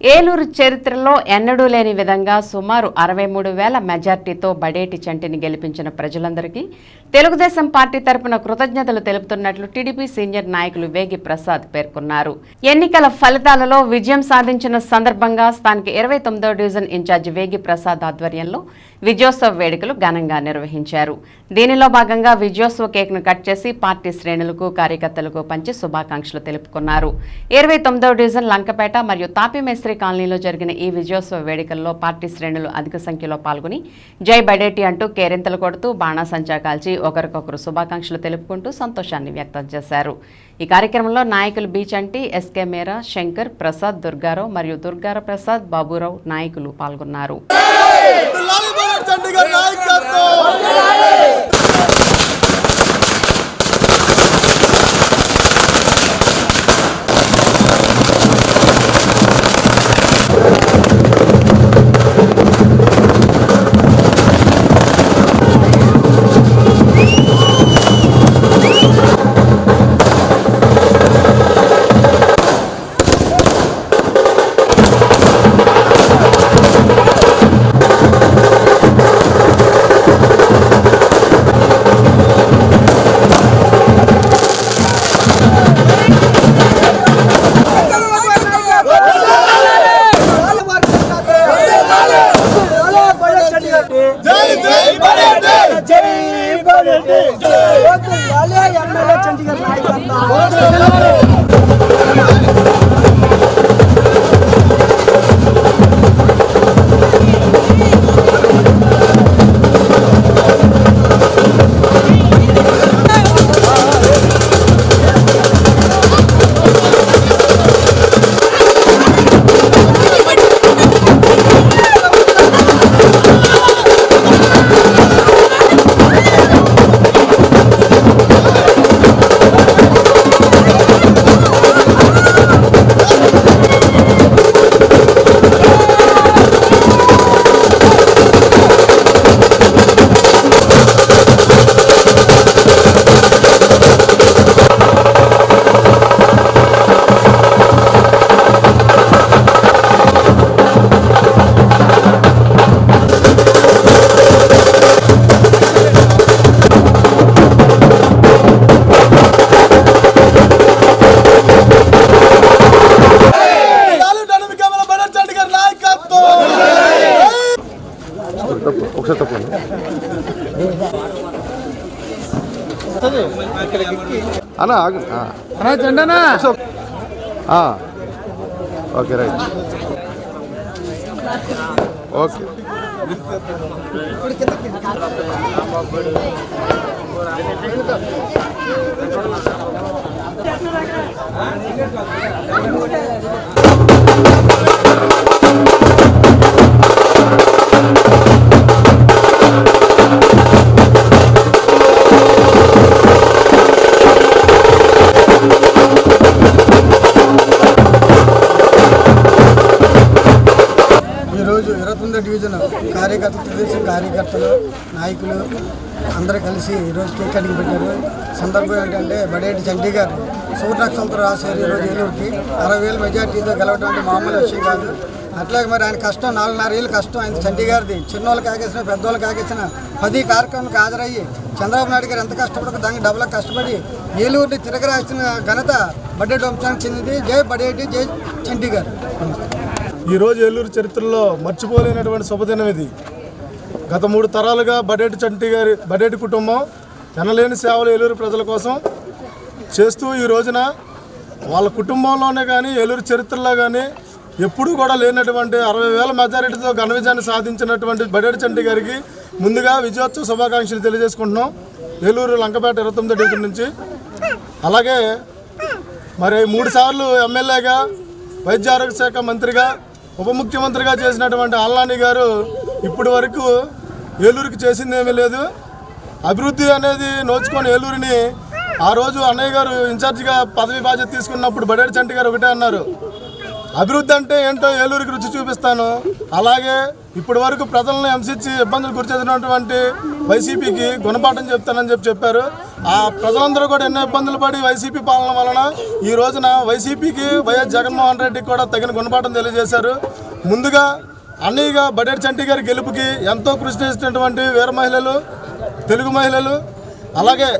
ఏలూరు చరిత్రలో ఎన్నడూ లేని విధంగా సుమారు అరవై మూడు వేల మెజార్టీతో బడేటి చంటిని గెలిపించిన ప్రజలందరికీ తెలుగుదేశం పార్టీ తరపున కృతజ్ఞతలు తెలుపుతున్నట్లు టీడీపీ సీనియర్ నాయకులు వేగి ప్రసాద్ పేర్కొన్నారు. ఎన్నికల ఫలితాలలో విజయం సాధించిన సందర్భంగా స్థానిక ఇరవై తొమ్మిదో డివిజన్ ఇన్ఛార్జి వేగి ప్రసాద్ ఆధ్వర్యంలో విజయోత్సవ వేడుకలు ఘనంగా నిర్వహించారు. దీనిలో భాగంగా విజయోత్సవ కేక్ను కట్ చేసి పార్టీ శ్రేణులకు కార్యకర్తలకు పంచి శుభాకాంక్షలు తెలుపుకున్నారు. ఇరవై తొమ్మిదవ డివిజన్ లంకపేట మరియు శాస్త్రి కాలనీలో జరిగిన ఈ విజయోత్సవ వేడుకల్లో పార్టీ శ్రేణులు అధిక సంఖ్యలో పాల్గొని జై బడేటి అంటూ కేరింతలు కొడుతూ బాణాసంచా కాల్చి ఒకరికొకరు శుభాకాంక్షలు తెలుపుకుంటూ సంతోషాన్ని వ్యక్తం చేశారు. ఈ కార్యక్రమంలో నాయకులు బీచ్ చంటి ఎస్కే మేరా శంకర్ ప్రసాద్ దుర్గారావు మరియు దుర్గారావు ప్రసాద్ బాబురావు నాయకులు పాల్గొన్నారు. అన్న ఆగు. ఆ. Okay right. ఓకే. ఈరోజు డివిజన్ కార్యకర్తలు తెలుగుదేశం కార్యకర్తలు నాయకులు అందరూ కలిసి ఈరోజు కేక్ కటింగ్ పెట్టారు. సందర్భం ఏంటంటే బడేటి చండీ గారు సూర్యనక్షలతో రాశారు ఈరోజు ఏలూరుకి. అరవై వేల మెజార్టీతో గెలవడం అంటే మామూలు విషయం కాదు. అట్లాగే మరి ఆయన కష్టం నాలుగున్నర ఏళ్ళు కష్టం. ఆయన చండీ గారిది చిన్నోళ్ళు కాకేసిన పెద్దోళ్ళు కాకేసిన పది కార్యక్రమాలకు హాజరయ్యి చంద్రబాబు నాయుడు గారు ఎంత కష్టపడక దానికి డబ్బులు కష్టపడి ఏలూరుని తిరగరాసిన ఘనత బడ్డేటి వంశానికి చెందింది. జై బడేటి జై చండీగారు ఈరోజు ఏలూరు చరిత్రలో మర్చిపోలేనటువంటి శుభదినం ఇది. గత మూడు తరాలుగా బడేటి చంటి గారి బడేటి కుటుంబం ఎనలేని సేవలు ఏలూరు ప్రజల కోసం చేస్తూ ఈ రోజున వాళ్ళ కుటుంబంలోనే కానీ ఏలూరు చరిత్రలో కానీ ఎప్పుడూ కూడా లేనటువంటి అరవై వేల మెజారిటీతో ఘన విజయాన్ని సాధించినటువంటి బడేటి చంటి గారికి ముందుగా విజయోత్సవ శుభాకాంక్షలు తెలియజేసుకుంటున్నాం. ఏలూరు లంకపేట ఇరవై తొమ్మిది డివిజన్ నుంచి. అలాగే మరి మూడుసార్లు ఎమ్మెల్యేగా వైద్య ఆరోగ్య శాఖ మంత్రిగా ఉప ముఖ్యమంత్రిగా చేసినటువంటి అల్లాని గారు ఇప్పటి వరకు ఏలూరుకి చేసిందేమీ లేదు. అభివృద్ధి అనేది నోచుకొని ఏలూరుని ఆ రోజు అన్నయ్య గారు ఇన్ఛార్జిగా పదవి బాధ్యత తీసుకున్నప్పుడు బడేడి చంటి గారు ఒకటే అన్నారు. అభివృద్ధి అంటే ఏంటో ఏలూరుకి రుచి చూపిస్తాను. అలాగే ఇప్పటి వరకు ప్రజలను హింసించి ఇబ్బందులు గురి చేసినటువంటి వైసీపీకి గుణపాఠం చెప్తానని చెప్పి చెప్పారు. ఆ ప్రజలందరూ కూడా ఎన్నో ఇబ్బందులు పడి వైసీపీ పాలన వలన ఈ రోజున వైసీపీకి వైఎస్ జగన్మోహన్ రెడ్డికి కూడా తగిన గుణపాఠం తెలియజేశారు. ముందుగా అన్నయ్యగా బడేర్ చంటి గారి గెలుపుకి ఎంతో కృషి చేసినటువంటి వీర మహిళలు తెలుగు మహిళలు అలాగే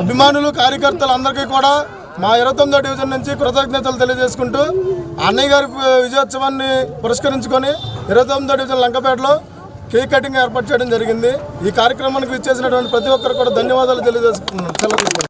అభిమానులు కార్యకర్తలు అందరికీ కూడా మా ఇరవై తొమ్మిదో డివిజన్ నుంచి కృతజ్ఞతలు తెలియజేసుకుంటూ అన్నయ్య గారి విజయోత్సవాన్ని పురస్కరించుకొని ఇరవై తొమ్మిదో డివిజన్ లంకపేటలో కేక్ కటింగ్ ఏర్పాటు చేయడం జరిగింది. ఈ కార్యక్రమానికి ఇచ్చేసినటువంటి ప్రతి ఒక్కరు కూడా ధన్యవాదాలు తెలియజేసుకున్నాను సెలవు